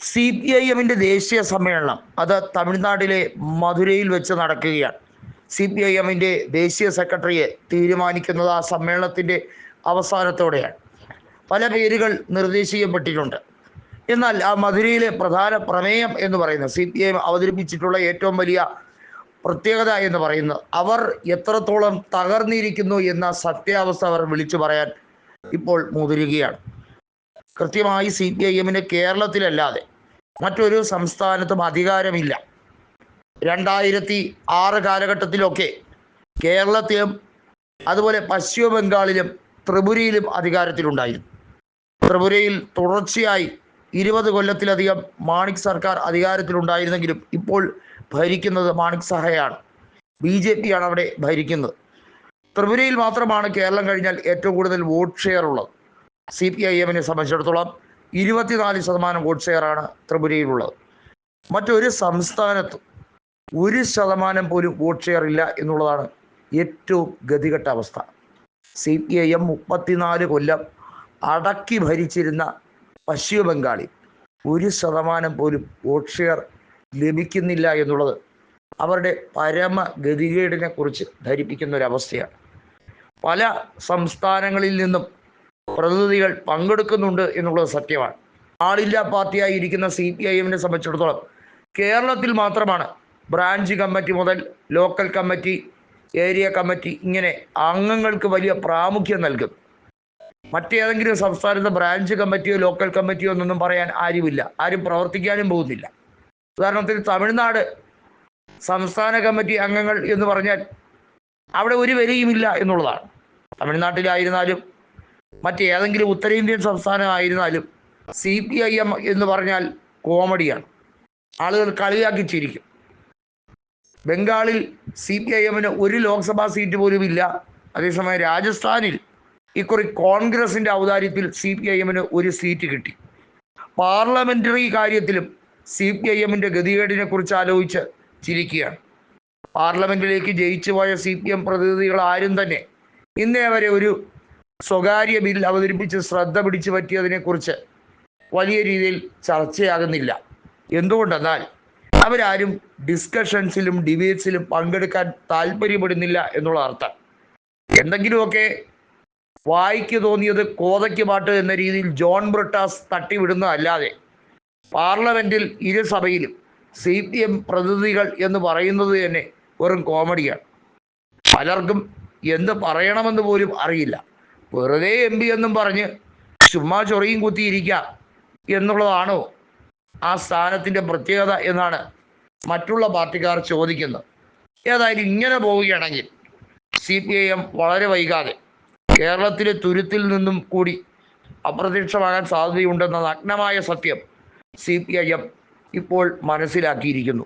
C P I എമ്മിന്റെ ദേശീയ സമ്മേളനം അത് തമിഴ്നാട്ടിലെ മധുരയിൽ വെച്ച് നടക്കുകയാണ്. സി പി ഐ എമ്മിന്റെ ദേശീയ സെക്രട്ടറിയെ തീരുമാനിക്കുന്നത് ആ സമ്മേളനത്തിന്റെ അവസാനത്തോടെയാണ്. പല പേരുകൾ നിർദ്ദേശിക്കപ്പെട്ടിട്ടുണ്ട്. എന്നാൽ ആ മധുരയിലെ പ്രധാന പ്രമേയം എന്ന് പറയുന്നത് സി പി ഐ അവതരിപ്പിച്ചിട്ടുള്ള ഏറ്റവും വലിയ പ്രത്യേകത എന്ന് പറയുന്നത് അവർ എത്രത്തോളം തകർന്നിരിക്കുന്നു എന്ന സത്യാവസ്ഥ അവർ വിളിച്ചു പറയാൻ ഇപ്പോൾ മുതിരുകയാണ്. കൃത്യമായി സി പി ഐ എമ്മിന് കേരളത്തിലല്ലാതെ മറ്റൊരു സംസ്ഥാനത്തും അധികാരമില്ല. രണ്ടായിരത്തി ആറ് കാലഘട്ടത്തിലൊക്കെ കേരളത്തിലും അതുപോലെ പശ്ചിമ ബംഗാളിലും ത്രിപുരയിലും അധികാരത്തിലുണ്ടായിരുന്നു. ത്രിപുരയിൽ തുടർച്ചയായി ഇരുപത് കൊല്ലത്തിലധികം മാണിക് സർക്കാർ അധികാരത്തിലുണ്ടായിരുന്നെങ്കിലും ഇപ്പോൾ ഭരിക്കുന്നത് മാണിക് സഹയാണ്. ബി ജെ പി ആണ് അവിടെ ഭരിക്കുന്നത്. ത്രിപുരയിൽ മാത്രമാണ് കേരളം കഴിഞ്ഞാൽ ഏറ്റവും കൂടുതൽ വോട്ട് ഷെയർ ഉള്ളത് സി പി ഐ എമ്മിനെ സംബന്ധിച്ചിടത്തോളം ഇരുപത്തിനാല് ശതമാനം വോട്ട് ഷെയറാണ് ത്രിപുരയിലുള്ളത്. മറ്റൊരു സംസ്ഥാനത്തും ഒരു ശതമാനം പോലും വോട്ട് ഷെയർ ഇല്ല എന്നുള്ളതാണ് ഏറ്റവും ഗതികെട്ട അവസ്ഥ. സി പി ഐ എം മുപ്പത്തിനാല് കൊല്ലം അടക്കി ഭരിച്ചിരുന്ന പശ്ചിമ ബംഗാളിൽ ഒരു ശതമാനം പോലും വോട്ട് ഷെയർ ലഭിക്കുന്നില്ല എന്നുള്ളത് അവരുടെ പരമ ഗതികേടിനെ കുറിച്ച് ധരിപ്പിക്കുന്ന അവസ്ഥയാണ് പല സംസ്ഥാനങ്ങളിൽ നിന്നും പ്രതിനിധികൾ പങ്കെടുക്കുന്നുണ്ട് എന്നുള്ളത് സത്യമാണ്. ആളില്ലാ പാർട്ടിയായി ഇരിക്കുന്ന സി പി ഐ എമ്മിനെ സംബന്ധിച്ചിടത്തോളം കേരളത്തിൽ മാത്രമാണ് ബ്രാഞ്ച് കമ്മിറ്റി മുതൽ ലോക്കൽ കമ്മിറ്റി ഏരിയ കമ്മിറ്റി ഇങ്ങനെ അംഗങ്ങൾക്ക് വലിയ പ്രാമുഖ്യം നൽകും. മറ്റേതെങ്കിലും സംസ്ഥാനത്തെ ബ്രാഞ്ച് കമ്മിറ്റിയോ ലോക്കൽ കമ്മിറ്റിയോ എന്നൊന്നും പറയാൻ ആരുമില്ല. ആരും പ്രവർത്തിക്കാനും പോകുന്നില്ല. ഉദാഹരണത്തിന് തമിഴ്നാട് സംസ്ഥാന കമ്മിറ്റി അംഗങ്ങൾ എന്ന് പറഞ്ഞാൽ അവിടെ ഒരു വിലയുമില്ല എന്നുള്ളതാണ്. തമിഴ്നാട്ടിലായിരുന്നാലും മറ്റേതെങ്കിലും ഉത്തരേന്ത്യൻ സംസ്ഥാനമായിരുന്നാലും സി പി ഐ എം എന്ന് പറഞ്ഞാൽ കോമഡിയാണ്. ആളുകൾ കളിയാക്കി ചിരിക്കും. ബംഗാളിൽ സി പി ഐ എമ്മിന് ഒരു ലോക്സഭാ സീറ്റ് പോലും ഇല്ല. അതേസമയം രാജസ്ഥാനിൽ ഇക്കുറി കോൺഗ്രസിന്റെ ഔദാര്യത്തിൽ സി പി ഐ എമ്മിന് ഒരു സീറ്റ് കിട്ടി. പാർലമെന്ററി കാര്യത്തിലും സി പി ഐ എമ്മിന്റെ ഗതികേടിനെ കുറിച്ച് ആലോചിച്ച് ചിരിക്കുകയാണ്. പാർലമെന്റിലേക്ക് ജയിച്ചു പോയ സി പി എം പ്രതിനിധികൾ ആരും തന്നെ ഇന്നേ വരെ ഒരു സ്വകാര്യ ബിൽ അവതരിപ്പിച്ച് ശ്രദ്ധ പിടിച്ചു പറ്റിയതിനെക്കുറിച്ച് വലിയ രീതിയിൽ ചർച്ചയാകുന്നില്ല. എന്തുകൊണ്ടെന്നാൽ അവരാരും ഡിസ്കഷൻസിലും ഡിബേറ്റ്സിലും പങ്കെടുക്കാൻ താല്പര്യപ്പെടുന്നില്ല എന്നുള്ള അർത്ഥം. എന്തെങ്കിലുമൊക്കെ വായിക്ക് തോന്നിയത് കോതയ്ക്ക് പാട്ട് എന്ന രീതിയിൽ ജോൺ ബ്രിട്ടാസ് തട്ടിവിടുന്നതല്ലാതെ പാർലമെന്റിൽ ഇരുസഭയിലും സി പി എം പ്രതിനിധികൾ എന്ന് പറയുന്നത് തന്നെ വെറും കോമഡിയാണ് പലർക്കും എന്ത് പറയണമെന്ന് പോലും അറിയില്ല. വെറുതെ എം പി എന്നും പറഞ്ഞ് ചുമ്മാ ചൊറിയും കുത്തിയിരിക്കാം എന്നുള്ളതാണോ ആ സ്ഥാനത്തിന്റെ പ്രത്യേകത എന്നാണ് മറ്റുള്ള പാർട്ടിക്കാർ ചോദിക്കുന്നത്. ഏതായാലും ഇങ്ങനെ പോവുകയാണെങ്കിൽ സി പി ഐ എം വളരെ വൈകാതെ കേരളത്തിലെ തുരുത്തിൽ നിന്നും കൂടി അപ്രത്യക്ഷമാകാൻ സാധ്യതയുണ്ടെന്ന നഗ്നമായ സത്യം സി പി ഐ എം ഇപ്പോൾ മനസ്സിലാക്കിയിരിക്കുന്നു.